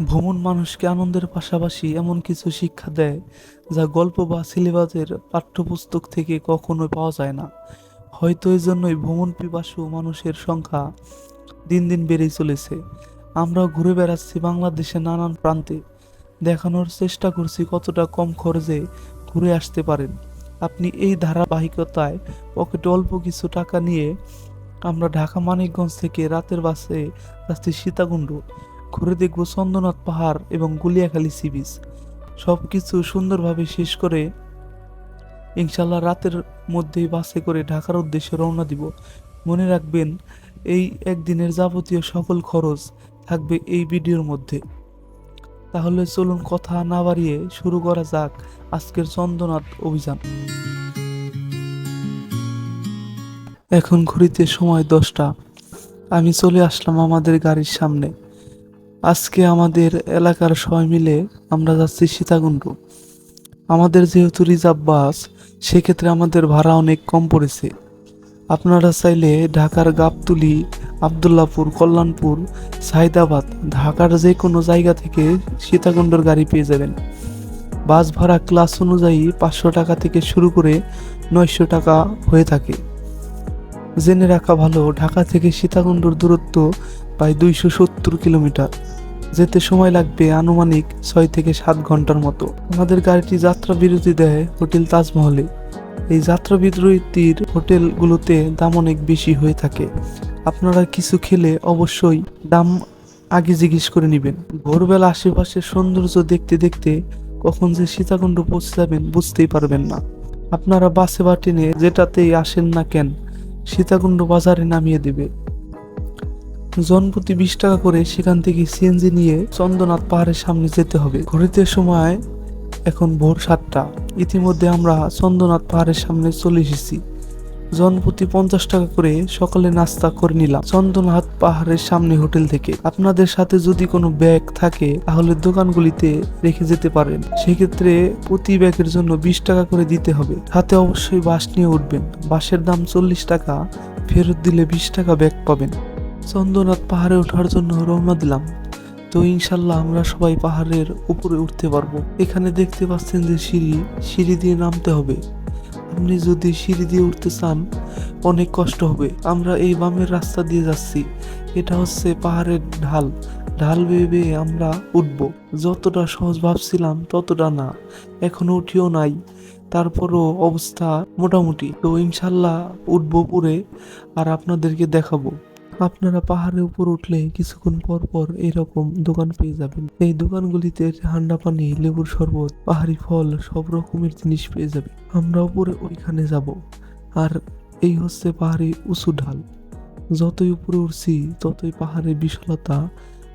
ভ্রমণ মানুষকে আনন্দের পাশাপাশি এমন কিছু শিক্ষা দেয় যা গল্প বা সিলেবাসের পাঠ্যপুস্তক থেকে কখনোই পাওয়া যায় না। হয়তো এই জন্যই ভ্রমণ পিপাসু মানুষের সংখ্যা দিন দিন বেড়েই চলেছে। আমরা ঘুরে বেড়াচ্ছি বাংলাদেশের নানান প্রান্তে। দেখানোর চেষ্টা করছি কতটা কম খরচে ঘুরে আসতে পারেন। আপনি এই ধারাবাহিকতায় পকেটে অল্প কিছু টাকা নিয়ে আমরা ঢাকা মানিকগঞ্জ থেকে রাতের বাসে যাচ্ছি সীতাকুণ্ড। ঘুরে দেখব চন্দ্রনাথ পাহাড় এবং গুলিয়াখালী সি বিচ সব কিছু সুন্দরভাবে শেষ করে ইনশাল্লাহ রাতের মধ্যেই বাসে করে ঢাকার উদ্দেশ্যে রওনা দিব। মনে রাখবেন, এই একদিনের যাবতীয় সকল খরচ থাকবে এই ভিডিওর মধ্যে। তাহলে চলুন কথা না বাড়িয়ে শুরু করা যাক আজকের চন্দ্রনাথ অভিযান। এখন ঘড়িতে সময় দশটা। আমি চলে আসলাম আমাদের গাড়ির সামনে। আজকে আমাদের এলাকার সবাই মিলে আমরা যাচ্ছি সীতাকুণ্ড। আমাদের যেহেতু রিজার্ভ বাস, সেক্ষেত্রে আমাদের ভাড়া অনেক কম পড়েছে। আপনারা চাইলে ঢাকার গাবতুলি, আবদুল্লাপুর, কল্যাণপুর, সাইদাবাদ, ঢাকার যে কোনো জায়গা থেকে সীতাকুণ্ডর গাড়ি পেয়ে যাবেন। বাস ভাড়া ক্লাস অনুযায়ী পাঁচশো টাকা থেকে শুরু করে নয়শো টাকা হয়ে থাকে। জেনে রাখা ভালো, ঢাকা থেকে সীতাকুণ্ডর দূরত্ব প্রায় দুইশো সত্তর কিলোমিটার। যেতে সময় লাগবে আনুমানিক ছয় থেকে সাত ঘণ্টার মতো। আমাদের গাড়িটি যাত্রা বিরতি দেয় হোটেল তাজমহলে। এই যাত্রা বিরতির হোটেলগুলোতে দাম অনেক বেশি হয়ে থাকে। আপনারা কিছু খেলে অবশ্যই দাম আগে জিজ্ঞেস করে নেবেন। ভোরবেলা আশেপাশের সৌন্দর্য দেখতে দেখতে কখন যে সীতাকুণ্ড পৌঁছে যাবেন বুঝতেই পারবেন না। আপনারা বাসে বা ট্রেনে যেটাতেই আসেন না কেন, সীতাকুণ্ড বাজারে নামিয়ে দেবে। জনপ্রতি বিশ টাকা করে সেখান থেকে সিএনজি নিয়ে চন্দ্রনাথ পাহাড়ের সামনে যেতে হবে। ঘড়িতে সময় এখন ভোর সাতটা। ইতিমধ্যে আমরা চন্দ্রনাথ পাহাড়ের সামনে চলে এসেছি। জনপ্রতি পঞ্চাশ টাকা করে সকালে নাস্তা করে নিলাম চন্দ্রনাথ পাহাড়ের সামনে হোটেল থেকে। আপনাদের সাথে যদি কোনো ব্যাগ থাকে, তাহলে দোকানগুলিতে রেখে যেতে পারেন। সেক্ষেত্রে প্রতি ব্যাগের জন্য বিশ টাকা করে দিতে হবে। হাতে অবশ্যই বাস নিয়ে উঠবেন। বাসের দাম চল্লিশ টাকা, ফেরত দিলে বিশ টাকা ব্যাগ পাবেন। চন্দ্রনাথ পাহাড়ে ওঠার জন্য রওনা দিলাম। তো ইনশাল্লাহ আমরা সবাই পাহাড়ের উপরে উঠতে পারব। এখানে দেখতে পাচ্ছেন যে সিঁড়ি সিঁড়ি দিয়ে নামতে হবে। আপনি যদি সিঁড়ি দিয়ে উঠতে চান, অনেক কষ্ট হবে। আমরা এই বামের রাস্তা দিয়ে যাচ্ছি। এটা হচ্ছে পাহাড়ের ঢাল। ঢাল বেয়ে বেয়ে আমরা উঠব। যতটা সহজ ভাবছিলাম, ততটা না। এখনও উঠিও নাই। তারপরও অবস্থা মোটামুটি। তো ইনশাল্লাহ উঠবো পুরে আর আপনাদেরকে দেখাবো। আপনারা পাহাড়ের উপর উঠলে কিছুক্ষণ পর পর এরকম দোকান পেয়ে যাবেন। এই দোকানগুলিতে ঠান্ডা পানি, লেবুর শরবত, পাহাড়ি ফল, সব রকমের জিনিস পেয়ে যাবে আমরা উপরে ওইখানে যাব আর এই হচ্ছে পাহাড়ি উঁচু ঢাল। যতই উপরে উঠছি, ততই পাহাড়ের বিশালতা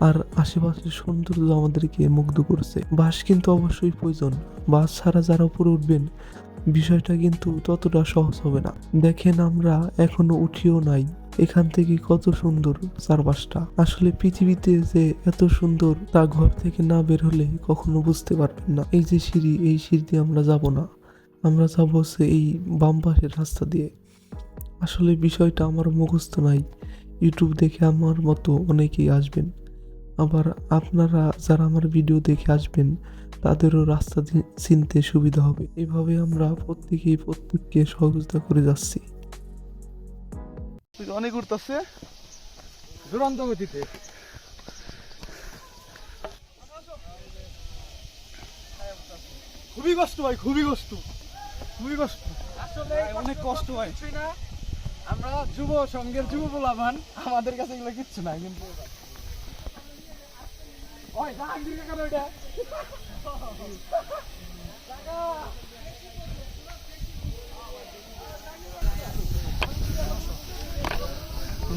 আর আশেপাশের সৌন্দর্য আমাদেরকে মুগ্ধ করছে। বাস কিন্তু অবশ্যই প্রয়োজন। বাস ছাড়া যারা উপরে উঠবেন, বিষয়টা কিন্তু ততটা সহজ হবে না। দেখেন আমরা এখনও উঠিও নাই। এখান থেকে কত সুন্দর চারপাশটা। আসলে পৃথিবীতে যে এত সুন্দর তা ঘর থেকে না বের হলে কখনো বুঝতে পারবেন না। এই যে সিঁড়ি, এই সিঁড়ি দিয়ে আমরা যাব না। আমরা যাব হচ্ছে এই বাম পাশের রাস্তা দিয়ে। আসলে বিষয়টা আমার মুখস্থ নাই। ইউটিউব দেখে আমার মতো অনেকেই আসবেন। আবার আপনারা যারা আমার ভিডিও দেখে আসবেন, তাদেরও রাস্তা চিনতে সুবিধা হবে। এভাবে আমরা প্রত্যেকেই প্রত্যেককে সহযোগিতা করে যাচ্ছি। অনেক উঠতেছে দুরন্ত গতিতে। খুবই কষ্ট ভাই খুবই কষ্ট। খুবই কষ্ট। আসলে অনেক কষ্ট ভাই। আমরা যুব সংঘের যুব বলাবান আমাদের কাছে এগুলো কিচ্ছু না কিন্তু। ওই জাহাঙ্গীর কাকা ওইটা।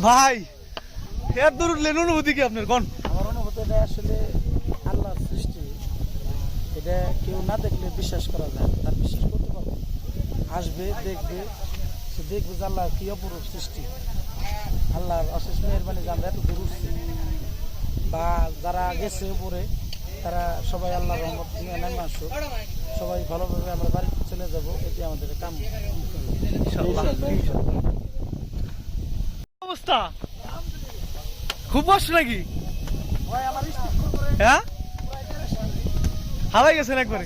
ভাই এর দূর উঠলেন অনুভূতি কি আপনার? কোন? আমার অনুভূতি এটা আসলে আল্লাহর সৃষ্টি। এটা কেউ না দেখলে বিশ্বাস করা যায়। তার বিশ্বাস করতে পারবে। আসবে দেখবে সে দেখবে যে আল্লাহর কি অপরূপ সৃষ্টি। আল্লাহর অশেষ মেহরবানি যে আমরা এত দূর উঠছি। বা যারা গেছে উপরে তারা সবাই আল্লাহর রহমত নিয়ে নেমে আসুক সবাই ভালোভাবে আমরা বাড়ি চলে যাব এটি আমাদের কাম অবস্থা? খুব কষ্ট নাকি? হ্যাঁ? হাওয়াই গেছেন একবারে।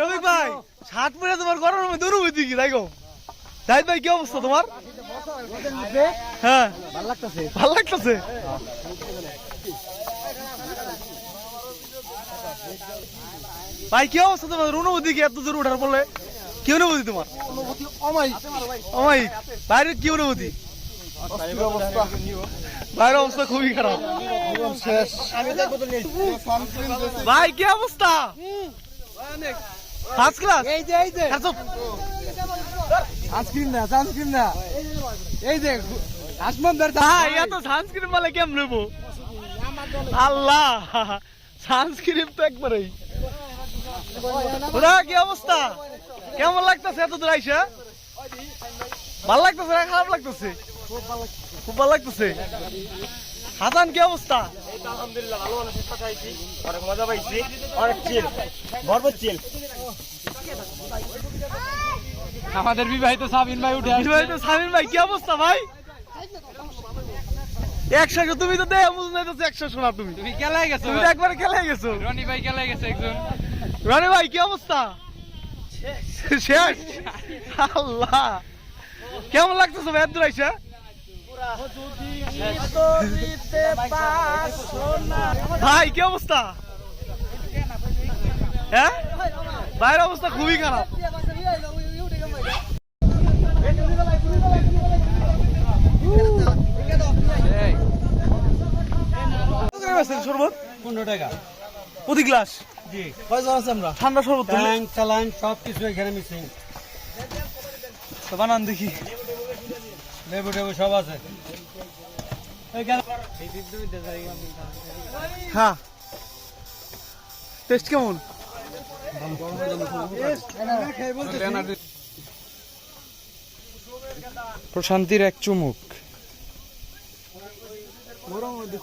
রবিক ভাই শার্ট পরে তোমার গরমের মধ্যে অনুভূতি কি তাই গো জাহিদ ভাই কি অবস্থা তোমার? হ্যাঁ। ভালো লাগতেছে? ভালো লাগতেছে ভাই কি অবস্থা তোমার? অনুভূতি কি এত দূর উঠার পড়লে কি অনুভূতি তোমার? অমাই বাইরের কি অনুভূতি? বাইরের অবস্থা খুবই খারাপ। ভাই কি অবস্থা ফার্স্ট ক্লাস এই যে এই যে সানস্ক্রিন না সানস্ক্রিন না এই যে আসমান বের ভাই এত সানস্ক্রিন বলে কেমন নেব? আল্লাহ সানস্ক্রিন তো একবারেই। ওরা কি অবস্থা? কেমন লাগতেছে এত দূর আইসা? ভালো লাগতেছে না খারাপ লাগতেছে? খুব ভালো লাগতেছে। হাসান কি অবস্থা? আমাদের বিবাহিত সাবিন ভাই উঠে আসছে। ভাই তো সামিন ভাই কি অবস্থা ভাই? একশো তুমি তো দেহ বুঝ নাই তো একশো শোনা তুমি। তুমি খেলায় গেছো? তুমি একবারে খেলে গেছো। রনি ভাই খেলায় গেছে একজন। রনি ভাই কি অবস্থা? শেষ। আল্লাহ। কেমন লাগতেছে ভাই দূর আইসা? ভাই কি অবস্থা? হ্যাঁ? ভাইয়ের অবস্থা খুবই খারাপ। শরবত পনেরো টাকা প্রতি গ্লাস? কয়জন আছে আমরা? ঠান্ডা শরবত? চালান সব কিছু এখানে মিসিং তো বানান দেখি। লেবু টেবু সব আছে। হ্যাঁ। টেস্ট কেমন? প্রশান্তির এক চুমুক।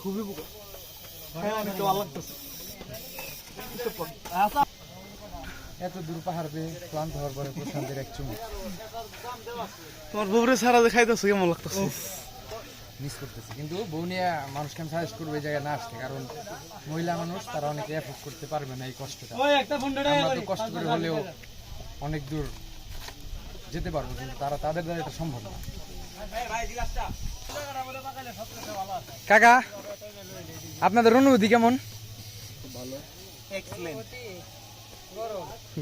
খুবই এত দূর পাহাড় পেয়ে ক্লান্ত হওয়ার পরে প্রশান্তির এক চুমুক। তোমার বউরে সারা যে খাইতেছে কেমন লাগতেছে? মিস করতেছি। কিন্তু বউ নিয়ে মানুষকে আমি সাজেস্ট করব এই জায়গায় না আসতে কারণ মহিলা মানুষ তারা অনেকে এফোর্ড করতে পারবে না এই কষ্টটা। আমরা তো কষ্ট করে হলেও অনেক দূর যেতে পারব, কিন্তু তারা তাদের দ্বারা এটা সম্ভব না। কাকা, আপনাদের অনুভূতি কেমন?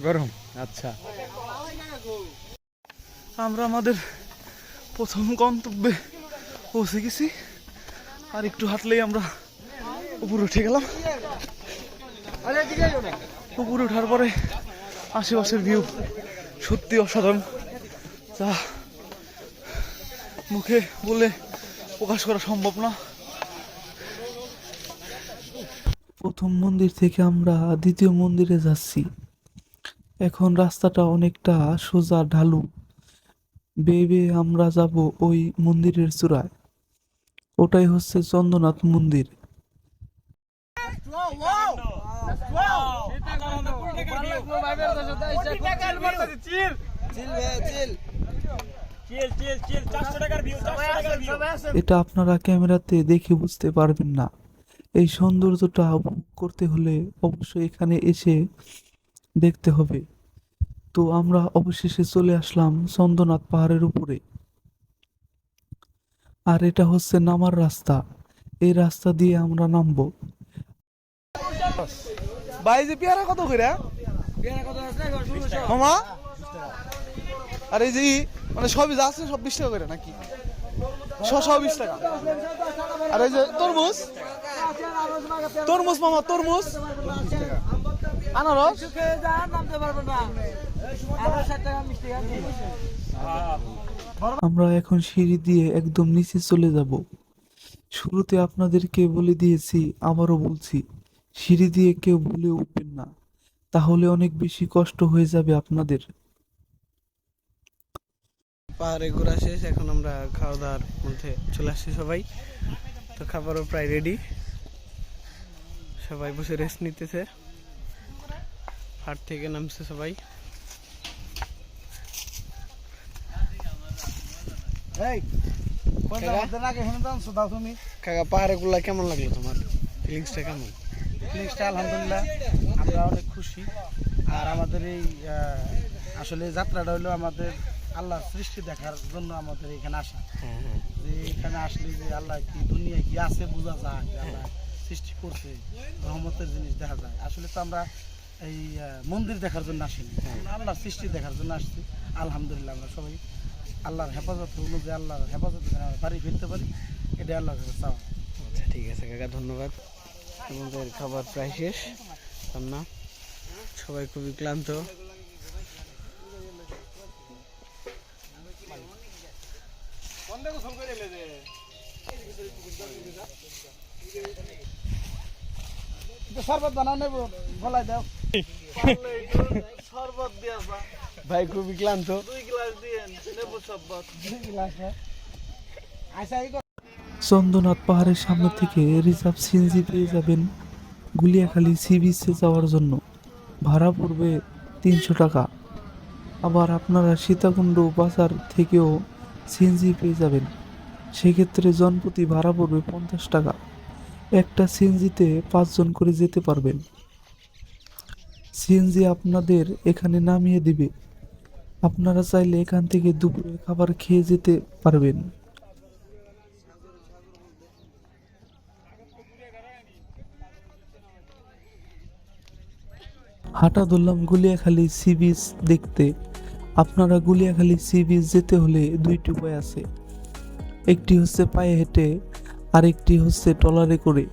গরম। আচ্ছা। আমরা আমাদের প্রথম গন্তব্যে পৌঁছে গেছি, আর একটু হাঁটলেই আমরা উপরে উঠে গেলাম। উপরে ওঠার পরে আশেপাশের ভিউ সত্যি অসাধারণ। যা মুখে বলে প্রকাশ করা সম্ভব না। প্রথম মন্দির থেকে আমরা দ্বিতীয় মন্দিরে যাচ্ছি। এখন রাস্তাটা অনেকটা সোজা ঢালু। বেয়ে বেয়ে আমরা যাব ওই মন্দিরের চূড়ায়। ওটাই হচ্ছে চন্দ্রনাথ মন্দির। এটা আপনারা ক্যামেরাতে দেখে বুঝতে পারবেন না। এই সৌন্দর্যটা করতে হলে অবশ্যই এখানে এসে দেখতে হবে। তো আমরা অবশেষে চলে আসলাম চন্দ্রনাথ পাহাড়ের উপরে। আর এটা হচ্ছে নামার রাস্তা। এই রাস্তা দিয়ে আমরা নামবো। ভাই যে পেয়ারা কত করে মামা? আর এই যে মানে সবই যা আছে সব বিশ টাকা করে নাকি? বিশ টাকা। আর এই যে তরমুজ? তরমুজ মামা, তরমুজ। আনারস? আমরা এখন সিঁড়ি দিয়ে একদম নিচে চলে যাব। শুরুতে আপনাদেরকে বলে দিয়েছি, আবারও বলছি, সিঁড়ি দিয়ে কেউ ভুলে উঠবেন না। তাহলে অনেক বেশি কষ্ট হয়ে যাবে আপনাদের। পাহাড়ে ঘোরা শেষ এখন আমরা খাওয়া দাওয়ার মধ্যে চলে আসছি সবাই। তো খাবারও প্রায় রেডি সবাই বসে রেস্ট নিতেছে। হাট থেকে নামছে সবাই। কাকা? পাহাড়ে গুলা কেমন লাগল তোমার? ফিলিংসটা কেমন? ফিলিংসটা আলহামদুলিল্লাহ আমরা অনেক খুশি। আর আমাদের এই আসলে যাত্রাটা হলো আমাদের আল্লাহর সৃষ্টি দেখার জন্য আমাদের এখানে আসা। যে এখানে আসলে যে আল্লাহ কি দুনিয়ায় কি আছে বোঝা যায় আল্লাহ সৃষ্টি করছে রহমতের জিনিস দেখা যায়। আসলে তো আমরা এই মন্দির দেখার জন্য আসিনি। আল্লাহর সৃষ্টি দেখার জন্য আসছি। আলহামদুলিল্লাহ আমরা সবাই আল্লাহর হেফাজত অনুযায়ী আল্লাহর হেফাজত আমরা বাড়ি ফিরতে পারি এটা আল্লাহর কাছে চাওয়া। আচ্ছা ঠিক আছে কাকা ধন্যবাদ। আমাদের খাবার প্রায় শেষ। রান্না? সবাই খুবই ক্লান্ত। শরবত বানাও নেব গলায় দাও শরবত দিয়া ভাই খুবই ক্লান্ত দুই গ্লাস দিয়েন নেব শরবত আচ্ছা চন্দ্রনাথ পাহাড়ের সামনে থেকে রিজার্ভ সিএনজি পেয়ে যাবেন গুলিয়াখালী সি বিচে যাওয়ার জন্য। ভাড়া পড়বে তিনশো টাকা। আবার আপনারা সীতাকুণ্ড বাজার থেকেও সিএনজি পেয়ে যাবেন। সেক্ষেত্রে জনপ্রতি ভাড়া পড়বে পঞ্চাশ টাকা। একটা সিএনজিতে পাঁচজন করে যেতে পারবেন। সিএনজি আপনাদের এখানে নামিয়ে দিবে। আপনারা চাইলে এখান থেকে দুপুরে খাবার খেয়ে যেতে পারবেন। হাঁটা ধরলাম, গুলিয়াখালী সি বিচ দেখতে। আপনারা গুলিয়াখালী সি বিচ যেতে হলে দুইটি উপায় আছে। একটি হচ্ছে পায়ে হেঁটে, আরেকটি হচ্ছে ট্রলারে করে।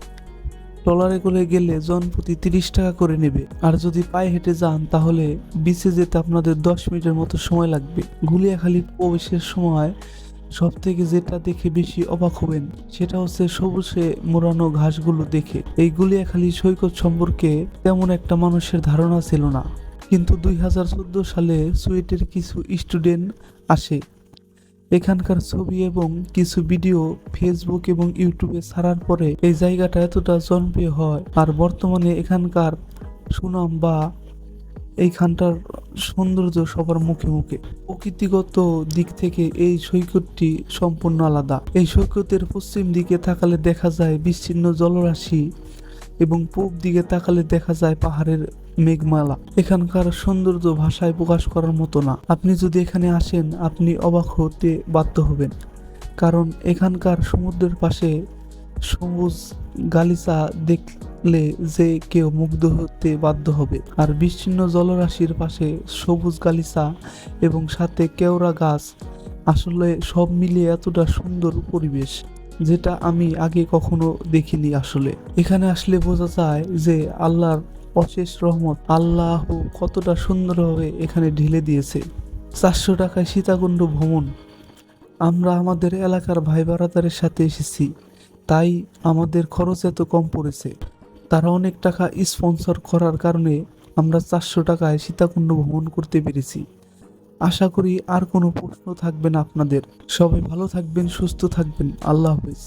ট্রলারে করে গেলে জন প্রতি তিরিশ টাকা করে নেবে। আর যদি পায়ে হেঁটে যান, তাহলে বিচে যেতে আপনাদের দশ মিনিটের মতো সময় লাগবে। গুলিয়াখালী প্রবেশের সময় সব থেকে যেটা দেখে বেশি অবাক হবেন, সেটা হচ্ছে সবুজে মোড়ানো ঘাসগুলো দেখে। এই গুলিয়াখালী সৈকত সম্পর্কে তেমন একটা মানুষের ধারণা ছিল না। কিন্তু দুই হাজার চোদ্দ সালে সুয়েটের কিছু স্টুডেন্ট আসে। এখানকার ছবি এবং কিছু ভিডিও ফেসবুক এবং ইউটিউবে ছাড়ার পরে এই জায়গাটা এতটা জনপ্রিয় হয়। আর বর্তমানে এখানকার সুনাম বা এইখানটার সৌন্দর্য সবার মুখে মুখে। প্রকৃতিগত দিক থেকে এই সৈকতটি সম্পূর্ণ আলাদা। এই সৈকতের পশ্চিম দিকে থাকালে দেখা যায় বিচ্ছিন্ন জলরাশি এবং পূব দিকে তাকালে দেখা যায় পাহাড়ের মেঘমালা। এখানকার সৌন্দর্য ভাষায় প্রকাশ করার মতো না। আপনি যদি এখানে আসেন, আপনি অবাক হতে বাধ্য হবেন। কারণ এখানকার সমুদ্রের পাশে সবুজ গালিচা দেখলে যে কেউ মুগ্ধ হতে বাধ্য হবে। আর বিচ্ছিন্ন জলরাশির পাশে সবুজ গালিচা এবং সাথে কেওড়া গাছ। আসলে সব মিলিয়ে এতটা সুন্দর পরিবেশ। যেটা আমি আগে কখনো দেখিনি আসলে। এখানে আসলে বোঝা যায় যে আল্লাহর অশেষ রহমত আল্লাহ কতটা সুন্দরভাবে এখানে ঢেলে দিয়েছে। চারশো টাকায় সীতাকুণ্ড ভ্রমণ। আমরা আমাদের এলাকার ভাই বারাদারের সাথে এসেছি। তাই আমাদের খরচ এত কম পড়েছে। তারা অনেক টাকা স্পন্সর করার কারণে আমরা চারশো টাকায় সীতাকুণ্ড ভ্রমণ করতে পেরেছি। আশা করি আর কোনো প্রশ্ন থাকবে না আপনাদের। সবাই ভালো থাকবেন, সুস্থ থাকবেন। আল্লাহ হাফিজ।